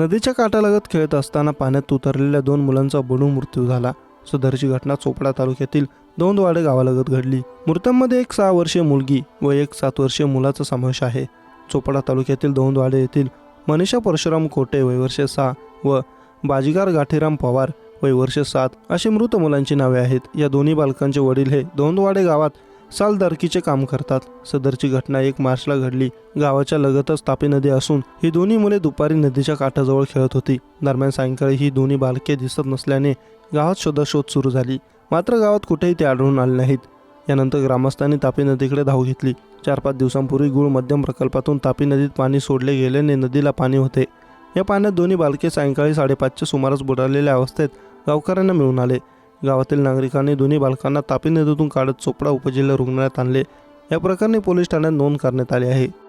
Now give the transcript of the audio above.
नदीच्या काठालगत खेळत असताना पाण्यात उतरलेल्या दोन मुलांचा बुडून मृत्यू झाला. सदरची घटना चोपडा तालुक्यातील दोंदवाडे गावालगत घडली. मृतांमध्ये एक सहा वर्षीय मुलगी व एक सात वर्षीय मुलाचा समावेश आहे. चोपडा तालुक्यातील दोंदवाडे येथील मनीषा परशुराम कोटे वय वर्ष सहा व बाजीगार गाठीराम पवार वय वर्ष सात अशी मृत मुलांची नावे आहेत. या दोन्ही बालकांचे वडील हे दोंदवाडे गावात सालदारकीचे काम करतात. सदरची घटना एक मार्चला घडली. गावाच्या लगतच तापी नदी असून ही दोन्ही मुले दुपारी नदीच्या काठाजवळ खेळत होती. दरम्यान सायंकाळी ही दोन्ही बालके दिसत नसल्याने गावात शोधाशोध सुरू झाली. मात्र गावात कुठेही ते आढळून आले नाहीत. यानंतर ग्रामस्थांनी तापी नदीकडे धाव घेतली. चार पाच दिवसांपूर्वी गुळ मध्यम प्रकल्पातून तापी नदीत पाणी सोडले गेल्याने नदीला पाणी होते. या पाण्यात दोन्ही बालके सायंकाळी साडेपाचच्या सुमारास बुडालेल्या अवस्थेत गावकऱ्यांना मिळून आले. गावातील नागरिकांनी दोन्ही बालकांना तापी नदीतून काढत चोपडा उपजिल्हा रुग्णालयात आणले. या प्रकरणी पोलीस ठाण्यात नोंद करण्यात आली आहे.